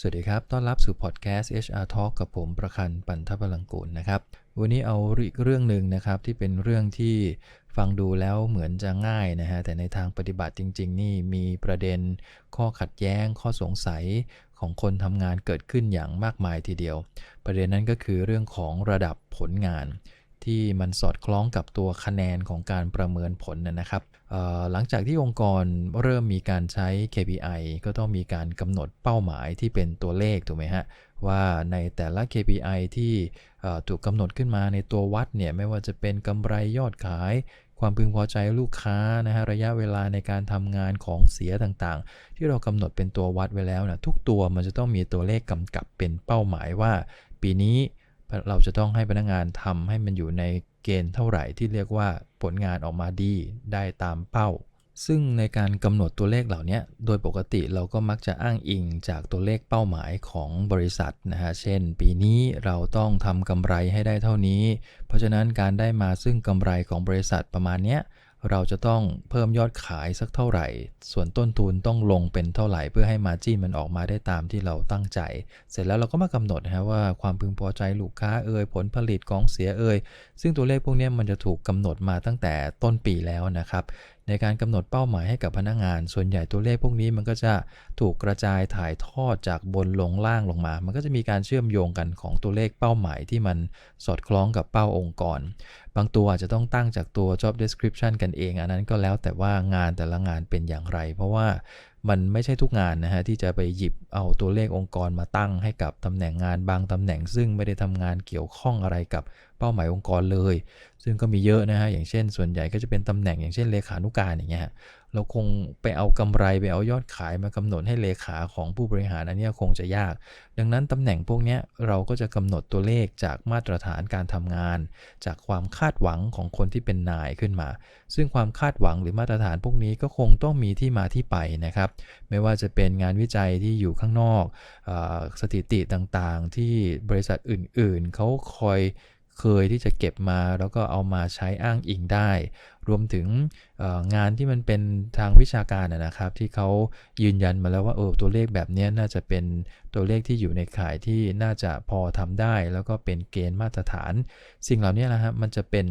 สวัสดีครับ ต้อนรับสู่พอดแคสต์ HR Talk กับผมประคันปันทพลังกูลนะครับ วันนี้เอาอีกเรื่องหนึ่งนะครับที่เป็นเรื่องที่ฟังดูแล้วเหมือนจะง่ายนะฮะ แต่ในทางปฏิบัติจริง ๆ นี่มีประเด็นข้อขัดแย้ง ข้อสงสัยของคนทำงานเกิดขึ้นอย่างมากมายทีเดียว ประเด็นนั้นก็คือเรื่องของระดับผลงาน ที่มันสอดคล้องกับตัวคะแนนของการประเมินผลนะครับ หลังจากที่องค์กรเริ่มมีการใช้ KPI ก็ต้องมีการกำหนดเป้าหมายที่เป็นตัวเลขถูกไหมฮะว่าในแต่ละ KPI ที่ถูกกำหนดขึ้นมาในตัววัดเนี่ยไม่ว่าจะเป็นกำไรยอดขาย ความพึงพอใจลูกค้านะฮะระยะเวลาในการทำงานของเสียต่างๆ ที่เรากำหนดเป็นตัววัดไว้แล้วนะทุกตัวมันจะต้องมีตัวเลขกำกับเป็นเป้าหมายว่า ปีนี้ เราจะต้องให้พนักงานทำให้มันอยู่ในเกณฑ์เท่าไหร่ที่เรียกว่าผลงานออกมาดีได้ตามเป้า ซึ่งในการกำหนดตัวเลขเหล่านี้โดยปกติเราก็มักจะอ้างอิงจากตัวเลขเป้าหมายของบริษัทนะฮะเช่น ปีนี้เราต้องทำกำไรให้ได้เท่านี้ เพราะฉะนั้นการได้มาซึ่งกำไรของบริษัทประมาณเนี้ย เราจะต้องเพิ่มยอดขายสักเท่าไหร่ ส่วนต้นทุนต้องลงเป็นเท่าไหร่ เพื่อให้มาจิ้นมันออกมาได้ตามที่เราตั้งใจ เสร็จแล้วเราก็มากำหนดนะว่าความพึงพอใจลูกค้าเอ่ยผลผลิตของเสียเอ่ยซึ่งตัวเลขพวกนี้มันจะถูกกำหนดมาตั้งแต่ต้นปีแล้วนะครับ ในการกำหนดเป้าหมายให้กับพนักงาน ส่วนใหญ่ตัวเลขพวกนี้มันก็จะถูกกระจายถ่ายทอดจากบนลงล่างลงมา มันก็จะมีการเชื่อมโยงกันของตัวเลขเป้าหมายที่มันสอดคล้องกับเป้าองค์กร บางตัวอาจจะต้องตั้งจากตัว job description กันเอง อันนั้นก็แล้วแต่ว่างานแต่ละงานเป็นอย่างไร เพราะว่ามันไม่ใช่ทุกงานนะฮะที่จะไปหยิบเอาตัวเลของค์กรมาตั้งให้กับตำแหน่งงานบางตำแหน่งซึ่งไม่ได้ทำงานเกี่ยวข้องอะไรกับ เป้าหมายองค์กรเลย ซึ่งก็มีเยอะนะฮะอย่างเช่น ส่วนใหญ่ก็จะเป็นตำแหน่งอย่างเช่นเลขานุการอย่างเงี้ยเราคงไปเอากำไรไปเอายอดขายมากำหนดให้เลขาของผู้บริหารอันนี้คงจะยาก ดังนั้นตำแหน่งพวกนี้เราก็จะกำหนดตัวเลขจากมาตรฐานการทำงาน จากความคาดหวังของคนที่เป็นนายขึ้นมา ซึ่งความคาดหวังหรือมาตรฐานพวกนี้ก็คงต้องมีที่มาที่ไปนะครับ ไม่ว่าจะเป็นงานวิจัยที่อยู่ข้างนอกอสถิติต่างๆ ที่บริษัทอื่นๆเขาคอย เคยที่จะเก็บมาแล้วก็เอามาใช้อ้างอิงได้ รวมถึงงานที่มันเป็นทางวิชาการนะครับ ที่เขายืนยันมาแล้วว่าเออตัวเลขแบบนี้น่าจะเป็นตัวเลขที่อยู่ในข่ายที่น่าจะพอทำได้ แล้วก็เป็นเกณฑ์มาตรฐาน สิ่งเหล่านี้นะฮะมันจะเป็น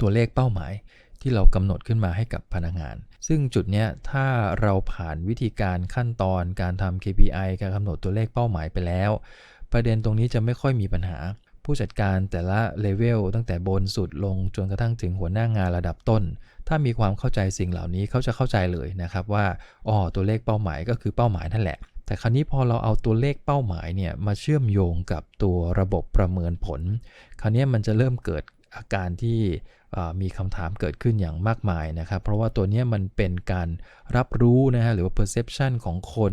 ตัวเลขเป้าหมายที่เรากำหนดขึ้นมาให้กับพนักงาน ซึ่งจุดนี้ถ้าเราผ่านวิธีการขั้นตอนการทำ KPI การกำหนดตัวเลขเป้าหมายไปแล้ว ประเด็นตรงนี้จะไม่ค่อยมีปัญหา ผู้จัดการแต่ละเลเวลตั้งแต่บนสุดลงจนกระทั่งถึงหัวหน้างานระดับต้น ถ้ามีความเข้าใจสิ่งเหล่านี้เขาจะเข้าใจเลยนะครับว่าอ๋อตัวเลขเป้าหมายก็คือเป้าหมายนั่นแหละ แต่คราวนี้พอเราเอาตัวเลขเป้าหมายเนี่ยมาเชื่อมโยงกับตัวระบบประเมินผล คราวนี้มันจะเริ่มเกิดอาการที่ มีคำถามเกิดขึ้นอย่างมากมายนะครับ เพราะว่าตัวนี้มันเป็นการรับรู้นะฮะหรือว่า perception ของคน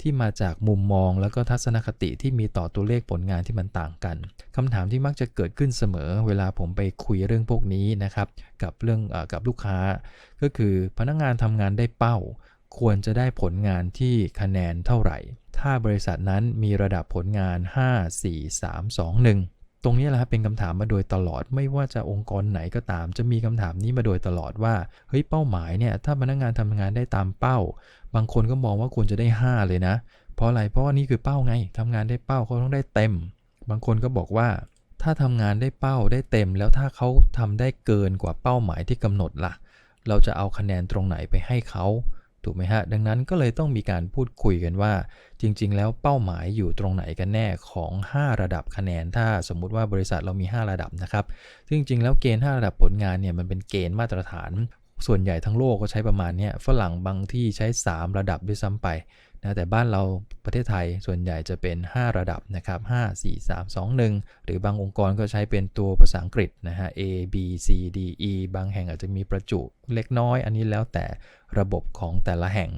ที่มาจากมุมมองแล้วก็ทัศนคติที่มีต่อตัวเลขผลงานที่มันต่างกันคำถามที่มักจะเกิดขึ้นเสมอ เวลาผมไปคุยเรื่องพวกนี้นะครับ กับเรื่องอกับลูกค้า ก็คือพนักงงานทำงานได้เป้า ควรจะได้ผลงานที่คะแนนเท่าไหร่ ถ้าบริษัทนั้นมีระดับผลงาน 5 4 3 2 1 ตรงนี้แหละครับเป็นคำถามมาโดยตลอด ไม่ว่าจะองค์กรไหนก็ตาม จะมีคำถามนี้มาโดยตลอดว่าเฮ้ยเป้าหมายเนี่ยถ้าพนักงงานทำงานได้ตามเป้า บางคนก็มองว่าควรจะได้ 5 เลยนะ เพราะอะไรเพราะว่านี่คือเป้าไงทำงานได้เป้าเขาต้องได้เต็ม บางคนก็บอกว่า ถ้าทำงานได้เป้าได้เต็ม แล้วถ้าเขาทำได้เกินกว่าเป้าหมายที่กำหนดละ่ะ เราจะเอาคะแนนตรงไหนไปให้เขา ถูกไหมฮะ ดังนั้นก็เลยต้องมีการพูดคุยกันว่า จริง ๆ แล้วเป้าหมายอยู่ตรงไหนกันแน่ของ 5 ระดับคะแนน ถ้าสมมุติว่าบริษัทเรามี 5 ระดับนะครับซึ่งจริง ๆ แล้วเกณฑ์ 5 ระดับผลงานเนี่ยมันเป็นเกณฑ์มาตรฐาน ส่วนใหญ่ทั้งโลกก็ใช้ประมาณนี้ฝรั่งบางที่ใช้ 3 ระดับด้วยซ้ำไป นะแต่บ้านเราประเทศไทยส่วนใหญ่จะเป็น 5 ระดับนะครับ 5 4 3 2 1 หรือบางองค์กรก็ใช้เป็นตัวภาษาอังกฤษนะฮะ A B C D E บางแห่งอาจจะมีประจุเล็กน้อย อันนี้แล้วแต่ระบบของแต่ละแห่ง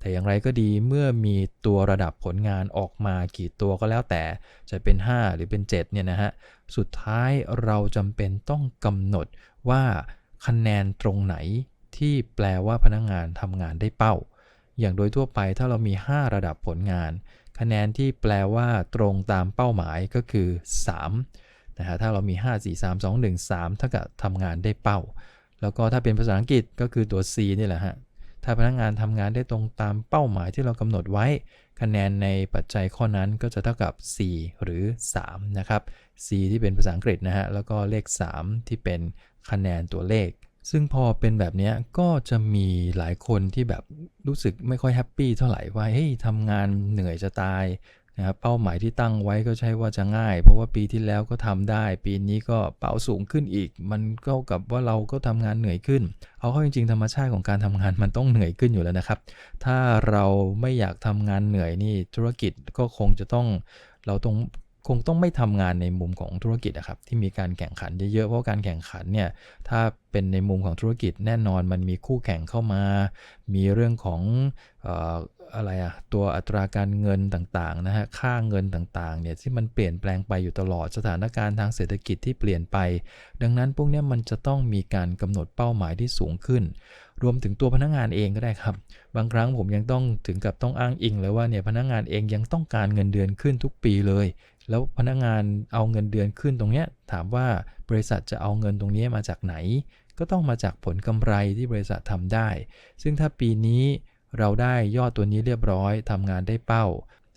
แต่อย่างไรก็ดีเมื่อมีตัวระดับผลงานออกมากี่ตัวก็แล้วแต่จะเป็น 5 หรือเป็น 7 เนี่ยนะฮะ สุดท้ายเราจำเป็นต้องกำหนดว่าคะแนนตรงไหนที่แปลว่าพนักงงานทำงานได้เป้า อย่างโดยทั่วไปถ้าเรามี 5 ระดับผลงาน คะแนนที่แปลว่าตรงตามเป้าหมายก็คือ3นะฮะถ้าเรามี 5 4 3 2 1 3เท่ากับทำงานได้เป้า แล้วก็ถ้าเป็นภาษาอังกฤษก็คือตัว C นี่แหละฮะถ้าพนักงงานทำงานได้ตรงตามเป้าหมายที่เรากำหนดไว้คคะแนนในปัจจัยข้อนั้นก็จะเท่ากับ 4 หรือ 3 นะครับ c ที่เป็นภาษาอังกฤษนะฮะ แล้วก็เลข 3 ที่เป็นคะแนนตัวเลข ซึ่งพอเป็นแบบนี้ก็จะมีหลายคนที่แบบรู้สึกไม่ค่อยแฮปปี้เท่าไหร่ว่าเฮ้ยทำงานเหนื่อยจะตายนะครับเป้าหมายที่ตั้งไว้ก็ใช่ว่าจะง่าย เพราะว่าปีที่แล้วก็ทำได้ ปีนี้ก็เป้าสูงขึ้นอีก มันก็กับว่าเราก็ทำงานเหนื่อยขึ้น เอาเข้าจริงๆธรรมชาติของการทำงานมันต้องเหนื่อยขึ้นอยู่แล้วนะครับ ถ้าเราไม่อยากทำงานเหนื่อยนี่ธุรกิจก็คงจะต้องเราต้อง คงต้องไม่ทำงานในมุมของธุรกิจนะครับที่มีการแข่งขันเยอะๆเพราะการแข่งขันเนี่ยถ้าเป็นในมุมของธุรกิจแน่นอนมันมีคู่แข่งเข้ามา มีเรื่องของอะไรอะตัวอัตราการเงินต่างๆนะฮะค่าเงินต่างๆเนี่ยที่มันเปลี่ยนแปลงไปอยู่ตลอดสถานการณ์ทางเศรษฐกิจที่เปลี่ยนไป ดังนั้นพวกนี้มันจะต้องมีการกำหนดเป้าหมายที่สูงขึ้น รวมถึงตัวพนักงงานเองก็ได้ครับ บางครั้งผมยังต้องถึงกับต้องอ้างอิงเลยว่าเนี่ยพนักงงานเองยังต้องการเงินเดือนขึ้นทุกปีเลย แล้วพนักงานเอาเงินเดือนขึ้นตรงเนี้ยถามว่าบริษัทจะเอาเงินตรงนี้มาจากไหน ก็ต้องมาจากผลกำไรที่บริษัททำได้ ซึ่งถ้าปีนี้เราได้ยอดตัวนี้เรียบร้อยทำงานได้เป้า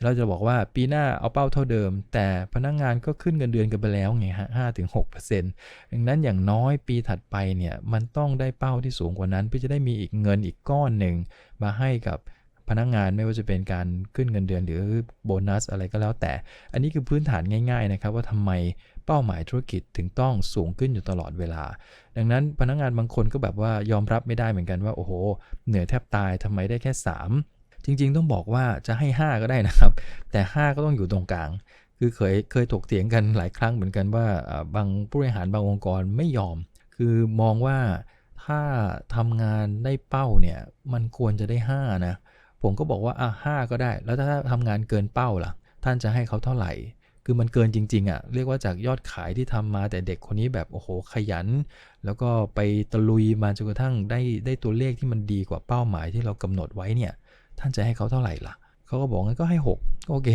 เราจะบอกว่าปีหน้าเอาเป้าเท่าเดิม แต่พนักงงานก็ขึ้นเงินเดือนกันไปแล้วไงฮะห้าถึงหกเปอร์เซ็นต์ดังนั้นอย่างน้อยปีถัดไปเนี่ยมันต้องได้เป้าที่สูงกว่านั้น เพื่อจะได้มีอีกเงินอีกก้อนหนึ่งมาให้กับ พนักงงานไม่ว่าจะเป็นการขึ้นเงินเดือนหรือโบนัสอะไรก็แล้วแต่ อันนี้คือพื้นฐานง่าย ๆนะครับ ว่าทำไมเป้าหมายธุรกิจถึงต้องสูงขึ้นอยู่ตลอดเวลา ดังนั้นพนักงงานบางคนก็แบบว่ายอมรับไม่ได้เหมือนกันว่าโอ้โห เหนื่อยแทบตายทำไมได้แค่ 3 จริงๆต้องบอกว่าจะให้ 5 ก็ได้นะครับ แต่ 5 ก็ต้องอยู่ตรงกลาง คือเคยเคยถกเถียงกันหลายครั้งเหมือนกันว่าบางผู้บริหารบางองค์กรไม่ยอม คือมองว่าถ้าทำงานได้เป้าเนี่ยมันควรจะได้ 5 นะ ผมก็บอกว่าอะห้าก็ได้ แล้วถ้าทำงานเกินเป้าล่ะ ท่านจะให้เขาเท่าไหร่ คือมันเกินจริงๆอะ่ะ เรียกว่าจากยอดขายที่ทำมาแต่เด็กคนนี้แบบโอ้โหขยัน แล้วก็ไปตะลุยมาจนกระทั่งได้ได้ตัวเลขที่มันดีกว่าเป้าหมายที่เรากำหนดไว้เนี่ย ท่านจะให้เขาเท่าไหร่ล่ะเขาก็บอกงั้นก็ให้6โอเค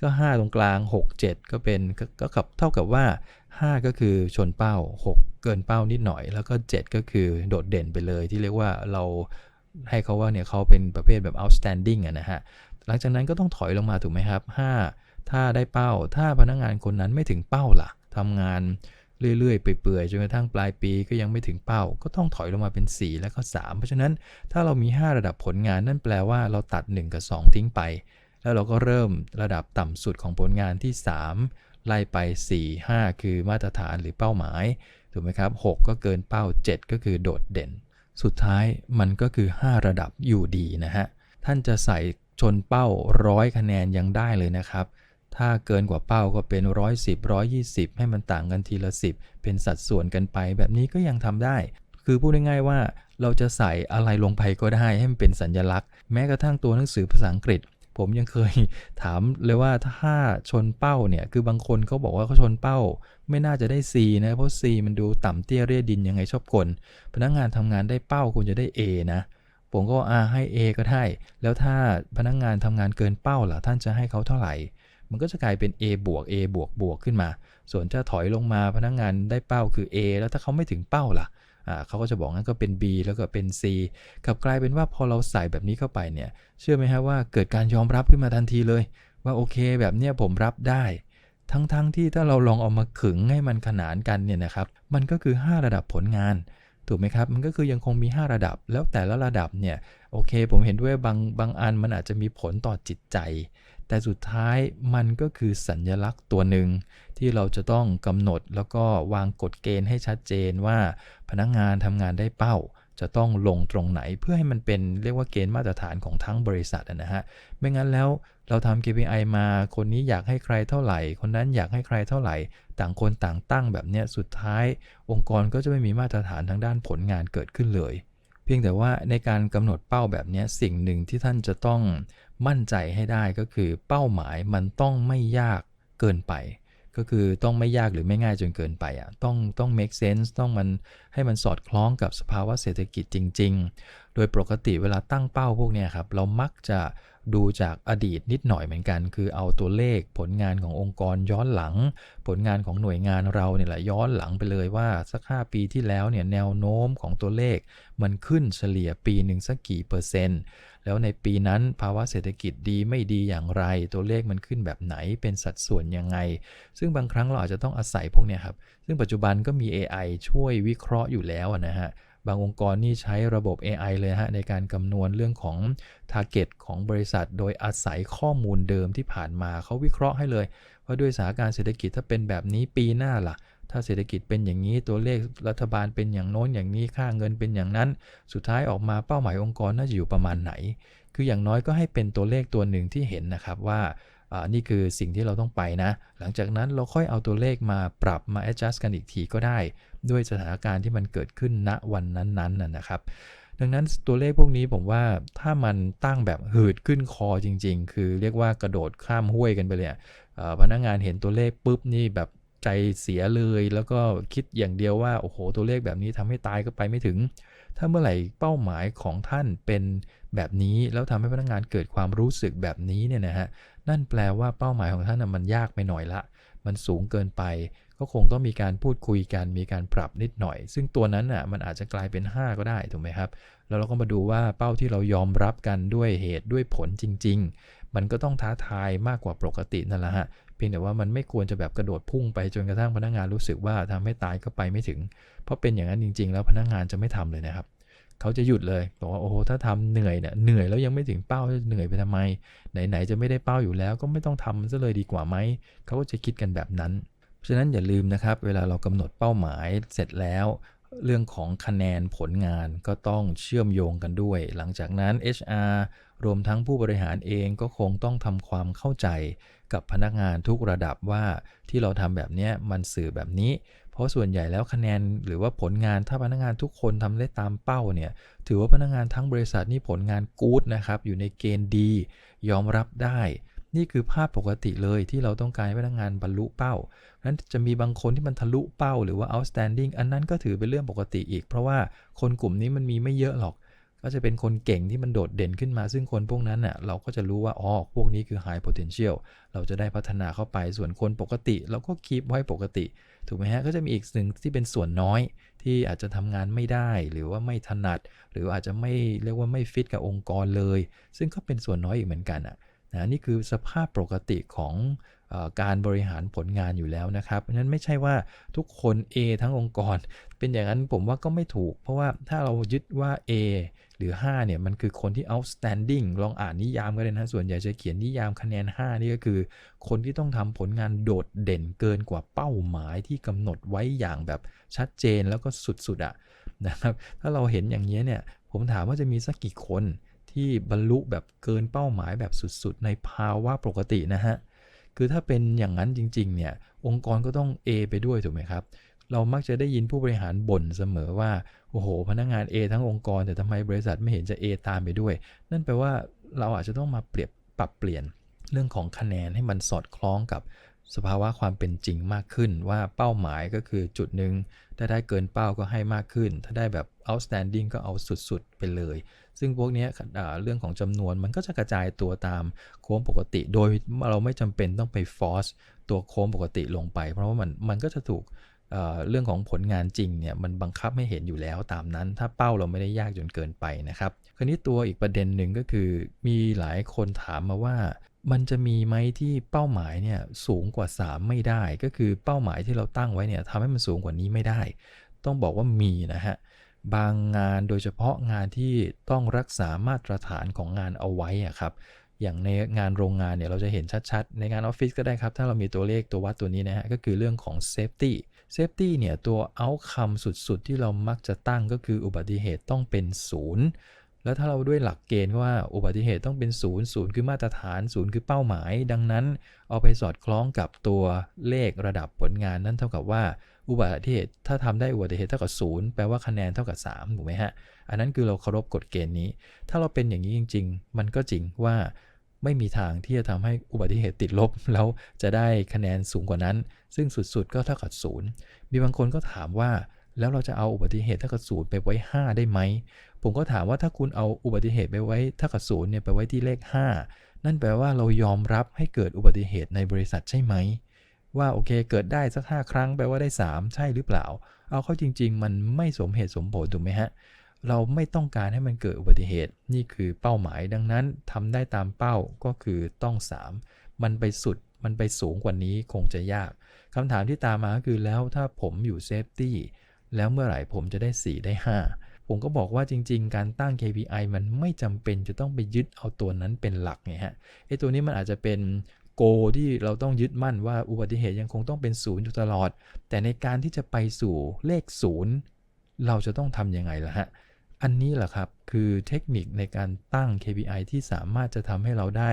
ก็ 5 ตรงกลาง 6 7 ก็เป็นก็กับเท่ากับว่า 5 ก็คือชนเป้า 6 เกินเป้านิดหน่อย แล้วก็ 7 ก็คือโดดเด่นไปเลยที่เรียกว่าเรา ให้เขาว่าเนี่ยเขาเป็นประเภทแบบ outstanding อะนะฮะ หลังจากนั้นก็ต้องถอยลงมาถูกไหมครับ 5 ถ้าได้เป้า ถ้าพนักงงานคนนั้นไม่ถึงเป้าล่ะทำงานเรื่อยๆไปเปื่อยจนกระทั่งปลายปีก็ยังไม่ถึงเป้า ก็ต้องถอยลงมาเป็น 4 แล้วก็ 3 เพราะฉะนั้นถ้าเรามี 5 ระดับผลงานนั่นแปลว่าเราตัด 1 กับ 2 ทิ้งไป แล้วเราก็เริ่มระดับต่ำสุดของผลงานที่ 3 ไล่ไป 4 5 คือมาตรฐานหรือเป้าหมายถูกไหมครับ 6 ก็เกินเป้า 7 ก็คือโดดเด่น สุดท้ายมันก็คือ 5 ระดับอยู่ดีนะฮะ ท่านจะใส่ชนเป้าร้อยคะแนนยังได้เลยนะครับ ถ้าเกินกว่าเป้าก็เป็น 110 120 ให้มันต่างกันทีละ 10 เป็นสัดส่วนกันไป แบบนี้ก็ยังทำได้ คือพูดง่ายๆว่าเราจะใส่อะไรลงไปก็ได้ให้มันเป็นสัญญลักษณ์ แม้กระทั่งตัวหนังสือภาษาอังกฤษ ผมยังเคยถามเลยว่าถ้าชนเป้าเนี่ย คือบางคนเขาบอกว่าเขาชนเป้า ไม่น่าจะได้ C นะเพราะ C มันดูต่ำเตี้ยเรียดินยังไงชอบกลพนักงงานทำงานได้เป้าควรจะได้ A นะผมก็อ่าให้ A ก็ได้ แล้วถ้าพนักงงานทำงานเกินเป้าล่ะท่านจะให้เขาเท่าไหร่ มันก็จะกลายเป็น A บวก A บวกบวกขึ้นมา ส่วนถ้าถอยลงมาพนักงงานได้เป้าคือ A แล้วถ้าเขาไม่ถึงเป้าล่ะ เขาก็จะบอกงั้นก็เป็น B แล้วก็เป็น C กับกลายเป็นว่าพอเราใส่แบบนี้เข้าไปเนี่ย เชื่อไหมฮะว่าเกิดการยอมรับขึ้นมาทันทีเลย ว่าโอเคแบบเนี้ยผมรับได้ ทั้งๆทที่ถ้าเราลองเอามาขึงให้มันขนานกันเนี่ยนะครับ มันก็คือ 5 ระดับผลงานถูกไหมครับ มันก็คือยังคงมี 5 ระดับ แล้วแต่ละระดับเนี่ย โอเค ผมเห็นด้วยบางบางอันมันอาจจะมีผลต่อจิตใจ แต่สุดท้ายมันก็คือสัญญลักษณ์ตัวหนึ่ง ที่เราจะต้องกำหนดแล้วก็วางกฎเกณฑ์ให้ชัดเจนว่าพนักงงานทำงานได้เป้า จะต้องลงตรงไหนเพื่อให้มันเป็นเรียกว่าเกณฑ์มาตรฐานของทั้งบริษัทนะฮะไม่งั้นแล้วเราทำ KPI มาคนนี้อยากให้ใครเท่าไหร่ คนนั้นอยากให้ใครเท่าไหร่ ต่างคนต่างตั้งแบบนี้สุดท้าย องค์กรก็จะไม่มีมาตรฐานทางด้านผลงานเกิดขึ้นเลย เพียงแต่ว่าในการกำหนดเป้าแบบนี้สิ่งหนึ่งที่ท่านจะต้องมั่นใจให้ได้ก็คือเป้าหมายมันต้องไม่ยากเกินไป ก็คือต้องไม่ยากหรือไม่ง่ายจนเกินไปอะต้องต้อง make sense ต้องมันให้มันสอดคล้องกับสภาวะเศรษฐกิจจริง ๆ โดยปกติเวลาตั้งเป้าพวกนี้ครับ เรามักจะดูจากอดีตนิดหน่อยเหมือนกัน คือเอาตัวเลขผลงานขององค์กรย้อนหลัง ผลงานของหน่วยงานเราเนี่ยแหละย้อนหลังไปเลยว่าสัก 5 ปีที่แล้วเนี่ยแนวโน้มของตัวเลข มันขึ้นเฉลี่ยปีหนึ่งสักกี่เปอร์เซ็นต์ แล้วในปีนั้นภาวะเศรษฐกิจดีไม่ดีอย่างไร ตัวเลขมันขึ้นแบบไหนเป็นสัดส่วนยังไง ซึ่งบางครั้งเราอาจจะต้องอาศัยพวกนี้ครับ ซึ่งปัจจุบันก็มี AI ช่วยวิเคราะห์อยู่แล้วนะฮะบางองค์กรนี่ใช้ระบบ AI เลยฮะในการคำนวณเรื่องของ Target ของบริษัท โดยอาศัยข้อมูลเดิมที่ผ่านมาเขาวิเคราะห์ให้เลย ว่าด้วยสถานการณ์เศรษฐกิจถ้าเป็นแบบนี้ปีหน้าล่ะ ถ้าเศรษฐกิจเป็นอย่างนี้ตัวเลขรัฐบาลเป็นอย่างโน้นอย่างนี้ค่าเงินเป็นอย่างนั้น สุดท้ายออกมาเป้าหมายองค์กรน่าจะอยู่ประมาณไหน คืออย่างน้อยก็ให้เป็นตัวเลขตัวหนึ่งที่เห็นนะครับว่านี่คือสิ่งที่เราต้องไปนะ หลังจากนั้นเราค่อยเอาตัวเลขมาปรับมา adjust กันอีกทีก็ได้ ด้วยสถานการณ์ที่มันเกิดขึ้นณวันนั้นๆนะนะครับ ดังนั้นตัวเลขพวกนี้ผมว่าถ้ามันตั้งแบบหืดขึ้นคอจริง ๆ คือเรียกว่ากระโดดข้ามห้วยกันไปเลยพนักงานเห็นตัวเลขปุ๊บนี่แบบ ใจเสียเลยแล้วก็คิดอย่างเดียวว่าโอ้โหตัวเลขแบบนี้ทำให้ตายก็ไปไม่ถึง ถ้าเมื่อไหร่เป้าหมายของท่านเป็นแบบนี้แล้วทำให้พนักงานเกิดความรู้สึกแบบนี้เนี่ยนะฮะนั่นแปลว่าเป้าหมายของท่านนะมันยากไปหน่อยละ มันสูงเกินไป ก็คงต้องมีการพูดคุยกันมีการปรับนิดหน่อย ซึ่งตัวนั้นน่ะมันอาจจะกลายเป็น 5 ก็ได้ถูกไหมครับ แล้วเราก็มาดูว่าเป้าที่เรายอมรับกันด้วยเหตุด้วยผลจริง ๆ มันก็ต้องท้าทายมากกว่าปกตินั่นแหละฮะ เพียงแต่ว่ามันไม่ควรจะแบบกระโดดพุ่งไปจนกระทั่งพนักงานรู้สึกว่าทำให้ตายก็ไปไม่ถึง เพราะเป็นอย่างนั้นจริง ๆ แล้วพนักงานจะไม่ทำเลยนะครับเขาจะหยุดเลยบอกว่าโอ้โหถ้าทำเหนื่อยเนี่ยเหนื่อยแล้วยังไม่ถึงเป้าจะเหนื่อยไปทำไม ไหนๆจะไม่ได้เป้าอยู่แล้ว ก็ไม่ต้องทำซะเลยดีกว่าไหมเขาก็จะคิดกันแบบนั้นเพราะฉะนั้นอย่าลืมนะครับ เวลาเรากำหนดเป้าหมายเสร็จแล้ว เรื่องของคะแนนผลงานก็ต้องเชื่อมโยงกันด้วย หลังจากนั้น HR รวมทั้งผู้บริหารเองก็คงต้องทำความเข้าใจ กับพนักงานทุกระดับว่าที่เราทำแบบนี้มันสื่อแบบนี้ เพราะส่วนใหญ่แล้วคะแนนหรือว่าผลงานถ้าพนักงานทุกคนทำได้ตามเป้าเนี่ยถือว่าพนักงานทั้งบริษัทนี่ผลงานกู๊ดนะครับอยู่ในเกณฑ์ดี ยอมรับได้ นี่คือภาพปกติเลยที่เราต้องการให้พนักงานบรรลุเป้านั้นจะมีบางคนที่มันทะลุเป้าหรือว่า outstanding อันนั้นก็ถือเป็นเรื่องปกติอีก เพราะว่าคนกลุ่มนี้มันมีไม่เยอะหรอก ก็จะเป็นคนเก่งที่มันโดดเด่นขึ้นมา ซึ่งคนพวกนั้นน่ะเราก็จะรู้ว่า อ๋อ พวกนี้คือ high potential เราจะได้พัฒนาเข้าไปส่วนคนปกติ เราก็คีบไว้ปกติ ถูกไหมฮะ ก็จะมีอีกหนึ่งที่เป็นส่วนน้อย ที่อาจจะทำงานไม่ได้ หรือว่าไม่ถนัด หรืออาจจะไม่เรียกว่าไม่ฟิตกับองค์กรเลย ซึ่งก็เป็นส่วนน้อยอีกเหมือนกันอะนะนี่คือสภาพปกติของออการบริหารผลงานอยู่แล้วนะครับ เพราะฉะนั้นไม่ใช่ว่าทุกคน A ทั้งองค์กร เป็นอย่างนั้นผมว่าก็ไม่ถูก เพราะว่าถ้าเรายึดว่า A หรือ 5 เนี่ย มันคือคนที่ outstanding ลองอ่านนิยามก็ได้นะ ส่วนใหญ่จะเขียนนิยามคะแนน 5 นี่ก็คือ คนที่ต้องทำผลงานโดดเด่นเกินกว่าเป้าหมายที่กำหนดไว้อย่างแบบชัดเจนแล้วก็สุดๆอะนะครับ ถ้าเราเห็นอย่างนี้เนี่ย ผมถามว่าจะมีสักกี่คนที่บรรลุแบบเกินเป้าหมายแบบสุดๆ ในภาวะปกตินะฮะ คือถ้าเป็นอย่างนั้นจริงๆ เนี่ย องค์กรก็ต้อง A ไปด้วยถูกไหมครับ เรามักจะได้ยินผู้บริหารบ่นเสมอว่า โอ้โห พนักงาน A ทั้งองค์กร แต่ทำไมบริษัทไม่เห็นจะ A ตามไปด้วย นั่นแปลว่าเราอาจจะต้องมาเปรียบปรับเปลี่ยนเรื่องของคะแนนให้มันสอดคล้องกับสภาวะความเป็นจริงมากขึ้นว่าเป้าหมายก็คือจุดหนึ่งถ้าได้เกินเป้าก็ให้มากขึ้น ถ้าได้แบบ outstanding ก็เอาสุดๆ ไปเลย ซึ่งพวกนี้เรื่องของจำนวนมันก็จะกระจายตัวตามโค้งปกติ โดยเราไม่จำเป็นต้องไป force ตัวโค้งปกติลงไป เพราะว่ามันมันก็จะถูก เรื่องของผลงานจริงเนี่ยมันบังคับให้เห็นอยู่แล้วตามนั้น ถ้าเป้าเราไม่ได้ยากจนเกินไปนะครับคราวนี้ตัวอีกประเด็นหนึ่งก็คือมีหลายคนถามมาว่า มันจะมีไหมที่เป้าหมายเนี่ยสูงกว่า 3 ไม่ได้ ก็คือเป้าหมายที่เราตั้งไว้เนี่ยทำให้มันสูงกว่านี้ไม่ได้ ต้องบอกว่ามีนะฮะบางงานโดยเฉพาะงานที่ต้องรักษามาตรฐานของงานเอาไว้อะครับ อย่างในงานโรงงานเนี่ยเราจะเห็นชัดๆ ในงานออฟฟิศก็ได้ครับ ถ้าเรามีตัวเลขตัววัดตัวนี้นะฮะ ก็คือเรื่องของ safety safety เนี่ยตัว outcome สุดๆ ที่เรามักจะตั้งก็คืออุบัติเหตุต้องเป็นศูนย์แล้วถ้าเราด้วยหลักเกณฑ์ว่าอุบัติเหตุต้องเป็นศูนย์ศูนย์คือมาตรฐานศูนย์คือเป้าหมาย ดังนั้น เอาไปสอดคล้องกับตัวเลขระดับผลงานนั่นเท่ากับว่าอุบัติเหตุถ้าทำได้อุบัติเหตุเท่ากับศูนย์แปลว่าคะแนนเท่ากับ3ถูกไหมฮะอันนั้นคือเราเคารพกฎเกณฑ์นี้ ถ้าเราเป็นอย่างนี้จริง ๆ มันก็จริงว่า ไม่มีทางที่จะทำให้อุบัติเหตุติดลบ แล้วจะได้คะแนนสูงกว่านั้น ซึ่งสุดๆก็เท่ากับศูนย์มีบางคนก็ถามว่าแล้วเราจะเอาอุบัติเหตุเท่ากับศูนย์ไปไว้ 5 ได้ไหม ผมก็ถามว่าถ้าคุณเอาอุบัติเหตุไปไว้ถ้ากับศูนย์เนี่ยไปไว้ที่เลข 5 นั่นแปลว่าเรายอมรับให้เกิดอุบัติเหตุในบริษัทใช่ไหม ว่าโอเคเกิดได้สัก 5 ครั้งแปลว่าได้ 3 ใช่หรือเปล่า เอาเข้าจริง ๆ มันไม่สมเหตุสมผลถูกไหมฮะ เราไม่ต้องการให้มันเกิดอุบัติเหตุ นี่คือเป้าหมายดังนั้นทำได้ตามเป้าก็คือต้อง 3 มันไปสุดมันไปสูงกว่านี้คงจะยากคำถามที่ตามมาก็คือแล้วถ้าผมอยู่เซฟตี้แล้วเมื่อไหร่ผมจะได้ 4 ได้ 5 ผมก็บอกว่าจริง ๆ การตั้ง KPI มันไม่จำเป็นจะต้องไปยึดเอาตัวนั้นเป็นหลักไงฮะไอ้ตัวนี้มันอาจจะเป็นโกที่เราต้องยึดมั่นว่าอุบัติเหตุยังคงต้องเป็นศูนย์อยู่ตลอด แต่ในการที่จะไปสู่เลขศูนย์เราจะต้องทำยังไงล่ะฮะ อันนี้แหละครับ คือเทคนิคในการตั้ง KPI ที่สามารถจะทำให้เราได้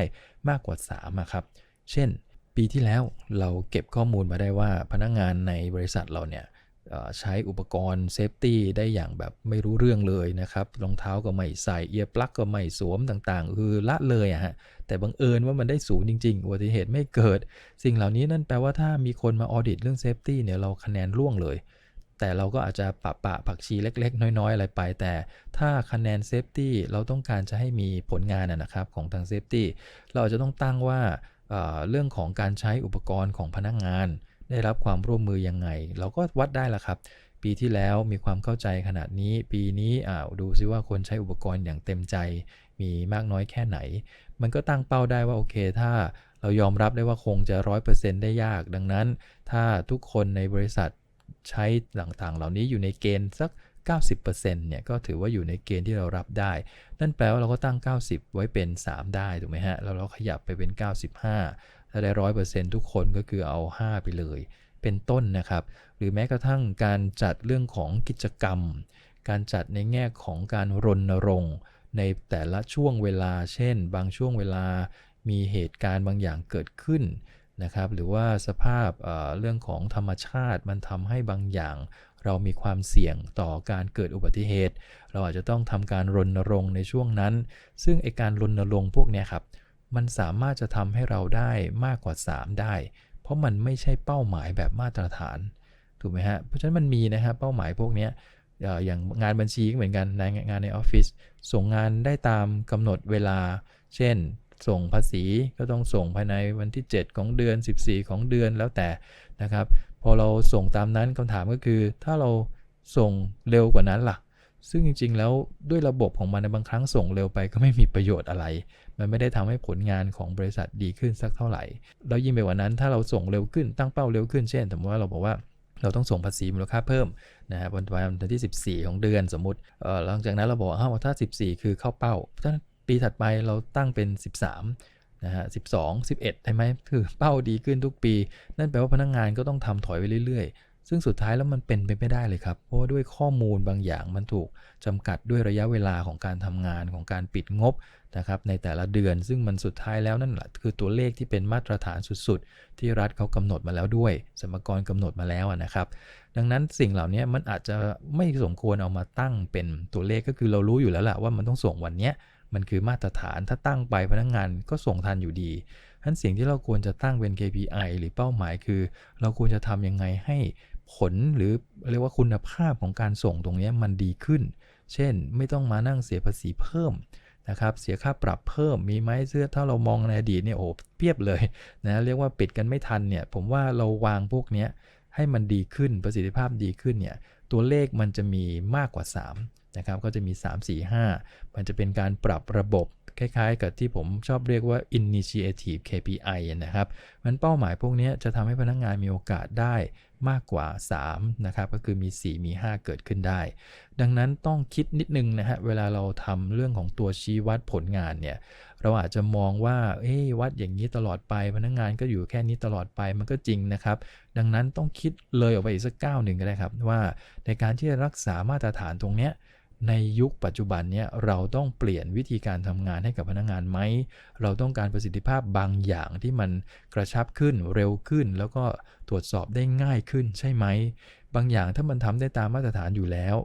มากกว่า3ครับ เช่น ปีที่แล้วเราเก็บข้อมูลมาได้ว่าพนักงงานในบริษัทเราเนี่ยใช้อุปกรณ์เซฟตี้ได้อย่างแบบไม่รู้เรื่องเลยนะครับ รองเท้าก็ไม่ใส่ เอียร์ปลั๊กก็ไม่สวมต่างๆ คือละเลยอะฮะ แต่บังเอิญว่ามันได้สูงจริงๆ อุบัติเหตุไม่เกิด สิ่งเหล่านี้นั่นแปลว่าถ้ามีคนมาออเดิตเรื่องเซฟตี้เนี่ยเราคะแนนร่วงเลย แต่เราก็อาจจะปะปะผักชีเล็ก ๆ น้อย ๆ อะไรไป แต่ถ้าคะแนนเซฟตี้เราต้องการจะให้มีผลงานนะครับของทางเซฟตี้เราอาจจะต้องตั้งว่าเรื่องของการใช้อุปกรณ์ของพนักงงาน ได้รับความร่วมมือยังไง เราก็วัดได้ละครับ ปีที่แล้วมีความเข้าใจขนาดนี้ ปีนี้อ่าดูซิว่าคนใช้อุปกรณ์อย่างเต็มใจ มีมากน้อยแค่ไหน มันก็ตั้งเป้าได้ว่าโอเคถ้าเรายอมรับได้ว่าคงจะร้อยเปอร์เซ็นต์ได้ยาก ดังนั้น ถ้าทุกคนในบริษัท ใช้ต่างๆ เหล่านี้อยู่ในเกณฑ์สัก 90%เนี่ยก็ถือว่าอยู่ในเกณฑ์ที่เรารับได้ นั่นแปลว่าเราก็ตั้ง 90 ไว้เป็น 3 ได้ถูกไหมฮะ แล้วเราขยับไปเป็น 95 ถ้าได้ร้อยเปอร์เซ็นต์ทุกคนก็คือเอา 5 ไปเลย เป็นต้นนะครับ หรือแม้กระทั่งการจัดเรื่องของกิจกรรม การจัดในแง่ของการรณรงค์ในแต่ละช่วงเวลา เช่น บางช่วงเวลามีเหตุการณ์บางอย่างเกิดขึ้น นะครับหรือว่าสภาพเรื่องของธรรมชาติมันทำให้บางอย่าง เรามีความเสี่ยงต่อการเกิดอุบัติเหตุ เราอาจจะต้องทำการรณรงค์ในช่วงนั้น ซึ่งไอการรณรงค์พวกนี้ครับมันสามารถจะทำให้เราได้มากกว่า 3 ได้ เพราะมันไม่ใช่เป้าหมายแบบมาตรฐานถูกไหมฮะเพราะฉะนั้นมันมีนะครับเป้าหมายพวกนี้อย่างงานบัญชีก็เหมือนกันงานในออฟฟิศส่งงานได้ตามกำหนดเวลา เช่น ส่งภาษีก็ต้องส่งภายในวันที่ 7 ของเดือน 14 ของเดือนแล้วแต่นะครับ พอเราส่งตามนั้นคำถามก็คือ ถ้าเราส่งเร็วกว่านั้นล่ะ ซึ่งจริงๆ แล้วด้วยระบบของมันในบางครั้งส่งเร็วไปก็ไม่มีประโยชน์อะไร มันไม่ได้ทำให้ผลงานของบริษัทดีขึ้นสักเท่าไหร่ แล้วยิ่งไปกว่านั้นถ้าเราส่งเร็วขึ้นตั้งเป้าเร็วขึ้นเช่นสมมติว่าเราบอกว่าเราต้องส่งภาษีมูลค่าเพิ่มนะฮะวันวันที่ 14 ของเดือนสมมติหลังจากนั้นเราบอกว่าถ้า 14 คือเข้าเป้าถ้า ปีถัดไปเราตั้งเป็น 13นะฮะ12 11ใช่ไหมคือเป้าดีขึ้นทุกปี นั่นแปลว่าพนักงงานก็ต้องทำถอยไปเรื่อยๆ ซึ่งสุดท้ายแล้วมันเป็นไปไม่ได้เลยครับ เพราะว่าด้วยข้อมูลบางอย่างมันถูกจำกัดด้วยระยะเวลาของการทำงานของการปิดงบนะครับในแต่ละเดือนซึ่งมันสุดท้ายแล้วนั่นแหละคือตัวเลขที่เป็นมาตรฐานสุดๆ ที่รัฐเขากำหนดมาแล้วด้วย สมกรกำหนดมาแล้วนะครับ ดังนั้นสิ่งเหล่านี้มันอาจจะไม่สมควรเอามาตั้งเป็นตัวเลขก็คือเรารู้อยู่แล้วแหละว่ามันต้องส่งวันนี้ มันคือมาตรฐานถ้าตั้งไปพนักงงานก็ส่งทันอยู่ดีทั้นสิ่งที่เราควรจะตั้งเป็น KPI หรือเป้าหมายคือ เราควรจะทำยังไงให้ผลหรือเรียกว่าคุณภาพของการส่งตรงนี้มันดีขึ้น เช่น ไม่ต้องมานั่งเสียภาษีเพิ่มนะครับ เสียค่าปรับเพิ่ม มีไหมเสื้อถ้าเรามองในอดีตเนี่ยโอ้เพียบเลยนะเรียกว่าปิดกันไม่ทันเนี่ย ผมว่าเราวางพวกนี้ให้มันดีขึ้นประสิทธิภาพดีขึ้นเนี่ย ตัวเลขมันจะมีมากกว่า 3 นะครับก็จะมี 3 4 5 มันจะเป็นการปรับระบบคล้ายๆ กับที่ผมชอบเรียกว่า initiative KPI นะครับมันเป้าหมายพวกนี้จะทำให้พนักงงานมีโอกาสได้มากกว่า 3 นะครับ ก็คือมี 4 มี 5 เกิดขึ้นได้ ดังนั้นต้องคิดนิดนึงนะฮะ เวลาเราทำเรื่องของตัวชี้วัดผลงานเนี่ย เราอาจจะมองว่า เอ้วัดอย่างนี้ตลอดไป พนักงงานก็อยู่แค่นี้ตลอดไป มันก็จริงนะครับ ดังนั้นต้องคิดเลยออกไปอีกสักก้าวหนึ่งก็ได้ครับ ว่าในการที่จะรักษามาตรฐานตรงเนี้ย ในยุคปัจจุบันเนี่ยเราต้องเปลี่ยนวิธีการทำงานให้กับพนักงงานไหม เราต้องการประสิทธิภาพบางอย่างที่มันกระชับขึ้นเร็วขึ้น แล้วก็ตรวจสอบได้ง่ายขึ้นใช่ไหม บางอย่างถ้ามันทำได้ตามมาตรฐานอยู่แล้ว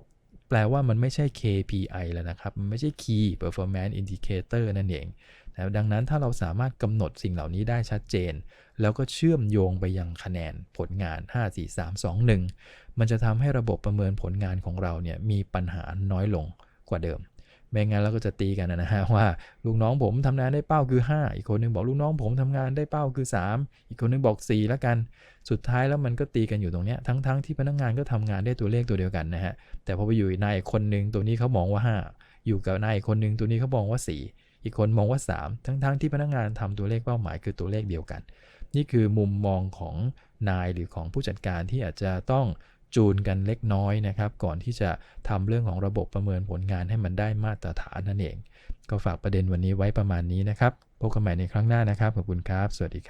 แปลว่ามันไม่ใช่ KPI แล้วนะครับ มันไม่ใช่ Key Performance Indicator นั่นเองนะดังนั้นถ้าเราสามารถกำหนดสิ่งเหล่านี้ได้ชัดเจน แล้วก็เชื่อมโยงไปยังคะแนนผลงาน 5 4 3 2 1 มันจะทำให้ระบบประเมินผลงานของเราเนี่ยมีปัญหาน้อยลงกว่าเดิมไม่งั้นเราก็จะตีกันนะฮะว่าลูกน้องผมทำงานได้เป้าคือ 5 อีกคนนึงบอกลูกน้องผมทำงานได้เป้าคือ 3 อีกคนนึงบอก4แล้วกัน สุดท้ายแล้วมันก็ตีกันอยู่ตรงเนี้ยทั้งๆที่พนักงานก็ทำงานได้ตัวเลขตัวเดียวกันนะฮะแต่พอไปอยู่นายอีกคนนึงตัวนี้เขามองว่า 5 อยู่กับนายอีกคนนึงตัวนี้เขามองว่า 4 อีกคนมองว่า 3 ทั้งๆที่พนักงานทำตัวเลขเป้าหมายคือตัวเลขเดียวกัน นี่คือมุมมองของนายหรือของผู้จัดการที่อาจจะต้องจูนกันเล็กน้อยนะครับ ก่อนที่จะทำเรื่องของระบบประเมินผลงานให้มันได้มาตรฐานนั่นเอง ก็ฝากประเด็นวันนี้ไว้ประมาณนี้นะครับ พบกันใหม่ในครั้งหน้านะครับ ขอบคุณครับ สวัสดีครับ